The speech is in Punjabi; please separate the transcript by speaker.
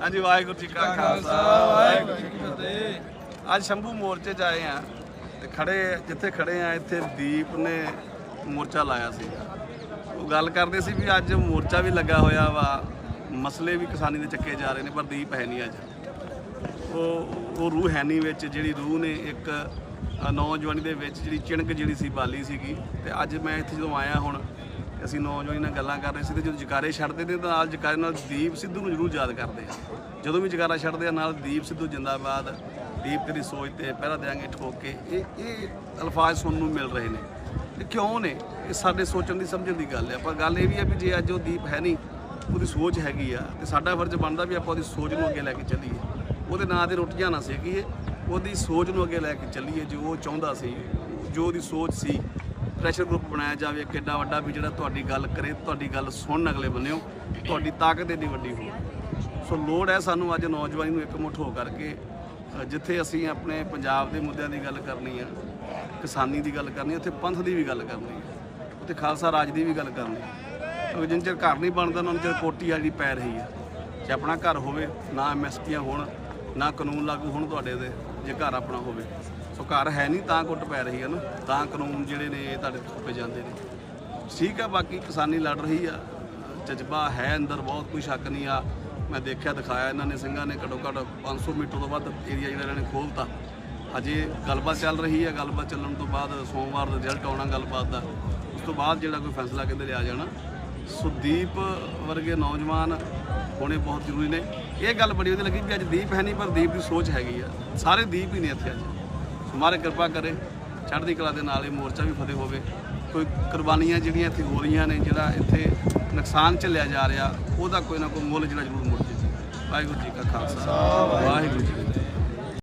Speaker 1: ਹਾਂਜੀ, ਵਾਹਿਗੁਰੂ ਜੀ ਕਾ ਖਾਲਸਾ। ਵਾਹਿਗੁਰੂ ਜੀ ਕੀ ਫਤਿਹ ਅੱਜ ਸ਼ੰਭੂ ਮੋਰਚੇ 'ਚ ਆਏ ਆ ਤੇ ਖੜੇ, ਜਿੱਥੇ ਖੜੇ ਆ ਇੱਥੇ ਦੀਪ ਨੇ ਮੋਰਚਾ ਲਾਇਆ ਸੀ। ਉਹ ਗੱਲ ਕਰਦੇ ਸੀ ਵੀ ਅੱਜ ਮੋਰਚਾ ਵੀ ਲੱਗਾ ਹੋਇਆ ਵਾ, ਮਸਲੇ ਵੀ ਕਿਸਾਨੀ ਦੇ ਚੱਕੇ ਜਾ ਰਹੇ ਨੇ, ਪਰ ਦੀਪ ਹੈ ਨਹੀਂ ਅੱਜ। ਉਹ ਉਹ ਰੂਹ ਹੈ ਨਹੀਂ ਵਿੱਚ, ਜਿਹੜੀ ਰੂਹ ਨੇ ਇੱਕ ਨੌਜਵਾਨੀ ਦੇ ਵਿੱਚ ਜਿਹੜੀ ਚਿਣਕ ਜਿਹੜੀ ਸੀ, ਬਾਲੀ ਸੀਗੀ। ਤੇ ਅੱਜ ਮੈਂ ਇੱਥੇ ਜਦੋਂ ਆਇਆ ਹੁਣ ਅਸੀਂ ਨੌਜਵਾਨ ਨਾਲ ਗੱਲਾਂ ਕਰ ਰਹੇ ਸੀ ਤੇ ਜਦੋਂ ਜਕਾਰੇ ਛੱਡਦੇ ਨੇ ਤਾਂ ਨਾਲ ਜਕਾਰੇ ਨਾਲ ਦੀਪ ਸਿੱਧੂ ਨੂੰ ਜ਼ਰੂਰ ਯਾਦ ਕਰਦੇ ਆ। ਜਦੋਂ ਵੀ ਜਕਾਰਾ ਛੱਡਦੇ ਆ, ਨਾਲ ਦੀਪ ਸਿੱਧੂ ਜਿੰਦਾਬਾਦ, ਦੀਪ ਤੇਰੀ ਸੋਚ ਤੇ ਪਹਿਰਾ ਦਿਆਂਗੇ ਠੋਕ। ਕੇ ਇਹ ਇਹ ਅਲਫਾਜ਼ ਸੁਣਨ ਨੂੰ ਮਿਲ ਰਹੇ ਨੇ। ਤੇ ਕਿਉਂ ਨੇ? ਇਹ ਸਾਡੇ ਸੋਚਣ ਦੀ, ਸਮਝਣ ਦੀ ਗੱਲ ਹੈ ਪਰ ਗੱਲ ਇਹ ਵੀ ਹੈ ਵੀ ਜੇ ਅੱਜ ਉਹ ਦੀਪ ਹੈ ਨਹੀਂ, ਉਹਦੀ ਸੋਚ ਹੈਗੀ ਆ ਤੇ ਸਾਡਾ ਫਰਜ਼ ਬਣਦਾ ਵੀ ਆਪਾਂ ਉਹਦੀ ਸੋਚ ਨੂੰ ਅੱਗੇ ਲੈ ਕੇ ਚੱਲੀਏ। ਉਹਦੇ ਨਾਂ ਤੇ ਰੋਟੀਆਂ ਨਾ ਸੇਕੀਏ, ਉਹਦੀ ਸੋਚ ਨੂੰ ਅੱਗੇ ਲੈ ਕੇ ਚੱਲੀਏ, ਜੋ ਉਹ ਚਾਹੁੰਦਾ ਸੀ, ਜੋ ਉਹਦੀ ਸੋਚ ਸੀ। ਪ੍ਰੈਸ਼ਰ ਗਰੁੱਪ ਬਣਾਇਆ ਜਾਵੇ ਇੱਕ ਵੱਡਾ ਵੀ ਜਿਹੜਾ ਤੁਹਾਡੀ ਗੱਲ ਕਰੇ ਤੁਹਾਡੀ ਗੱਲ ਸੁਣਨ ਅਗਲੇ ਬੰਨਿਓ ਤੁਹਾਡੀ ਤਾਕਤ ਏਡੀ ਵੱਡੀ ਹੋਵੇ। ਸੋ ਲੋੜ ਹੈ ਸਾਨੂੰ ਅੱਜ ਨੌਜਵਾਨੀ ਨੂੰ ਇਕਮੁੱਠ ਹੋ ਕਰਕੇ ਜਿੱਥੇ ਅਸੀਂ ਆਪਣੇ ਪੰਜਾਬ ਦੇ ਮੁੱਦਿਆਂ ਦੀ ਗੱਲ ਕਰਨੀ ਆ ਕਿਸਾਨੀ ਦੀ ਗੱਲ ਕਰਨੀ ਆ, ਉੱਥੇ ਪੰਥ ਦੀ ਵੀ ਗੱਲ ਕਰਨੀ ਹੈ ਉੱਥੇ ਖਾਲਸਾ ਰਾਜ ਦੀ ਵੀ ਗੱਲ ਕਰਨੀ ਹੈ ਕਿਉਂਕਿ ਜਿੰਨ ਚਿਰ ਘਰ ਨਹੀਂ ਬਣਦਾ ਉਹਨਾਂ ਚਿਰ ਕੋਟੀ ਆ ਜਿਹੜੀ ਪੈ ਰਹੀ ਆ। ਜੇ ਆਪਣਾ ਘਰ ਹੋਵੇ ਨਾ ਐਮਐਸਪੀਆਂ ਹੋਣ ਨਾ ਕਾਨੂੰਨ ਲਾਗੂ ਹੋਣ ਤੁਹਾਡੇ ਦੇ ਜੇ ਘਰ ਆਪਣਾ ਹੋਵੇ। ਸੋ ਘਰ ਹੈ ਨਹੀਂ, ਤਾਂ ਕੁੱਟ ਪੈ ਰਹੀ ਹੈ ਨਾ। ਤਾਂ ਕਾਨੂੰਨ ਜਿਹੜੇ ਨੇ ਇਹ ਤੁਹਾਡੇ ਥੋਪੇ ਜਾਂਦੇ ਨੇ। ਠੀਕ ਆ, ਬਾਕੀ ਕਿਸਾਨੀ ਲੜ ਰਹੀ ਆ। ਜਜ਼ਬਾ ਹੈ ਅੰਦਰ, ਬਹੁਤ ਕੋਈ ਸ਼ੱਕ ਨਹੀਂ ਆ। ਮੈਂ ਦੇਖਿਆ, ਦਿਖਾਇਆ ਇਹਨਾਂ ਨੇ, ਸਿੰਘਾਂ ਨੇ ਘੱਟੋ ਘੱਟ 500 ਮੀਟਰ ਤੋਂ ਵੱਧ ਏਰੀਆ ਜਿਹੜਾ ਇਹਨਾਂ ਨੇ ਖੋਲਤਾ। ਅਜੇ ਗੱਲਬਾਤ ਚੱਲ ਰਹੀ ਹੈ ਗੱਲਬਾਤ ਚੱਲਣ ਤੋਂ ਬਾਅਦ ਸੋਮਵਾਰ ਦਾ ਰਿਜ਼ਲਟ ਆਉਣਾ ਗੱਲਬਾਤ ਦਾ। ਉਸ ਤੋਂ ਬਾਅਦ ਜਿਹੜਾ ਕੋਈ ਫੈਸਲਾ ਕਹਿੰਦੇ ਲਿਆ ਜਾਣਾ। ਸੁਦੀਪ ਵਰਗੇ ਨੌਜਵਾਨ ਹੋਣੇ ਬਹੁਤ ਜ਼ਰੂਰੀ ਨੇ। ਇਹ ਗੱਲ ਬੜੀ ਵਧੀਆ ਲੱਗੀ ਵੀ ਅੱਜ ਦੀਪ ਹੈ ਨਹੀਂ, ਪਰ ਦੀਪ ਦੀ ਸੋਚ ਹੈਗੀ ਆ। ਸਾਰੇ ਦੀਪ ਹੀ ਨੇ ਇੱਥੇ ਅੱਜ। ਮਹਾਰਾਜ ਕਿਰਪਾ ਕਰੇ ਚੜ੍ਹਦੀ ਕਲਾ ਦੇ ਨਾਲ ਇਹ ਮੋਰਚਾ ਵੀ ਫਤਿਹ ਹੋਵੇ। ਕੋਈ ਕੁਰਬਾਨੀਆਂ ਜਿਹੜੀਆਂ ਇੱਥੇ ਹੋ ਰਹੀਆਂ ਨੇ ਜਿਹੜਾ ਇੱਥੇ ਨੁਕਸਾਨ ਝੱਲਿਆ ਜਾ ਰਿਹਾ ਉਹਦਾ ਕੋਈ ਨਾ ਕੋਈ ਮੁੱਲ ਜਿਹੜਾ ਜ਼ਰੂਰ ਮੁੜ ਜੇ। ਵਾਹਿਗੁਰੂ ਜੀ ਕਾ ਖਾਲਸਾ ਵਾਹਿਗੁਰੂ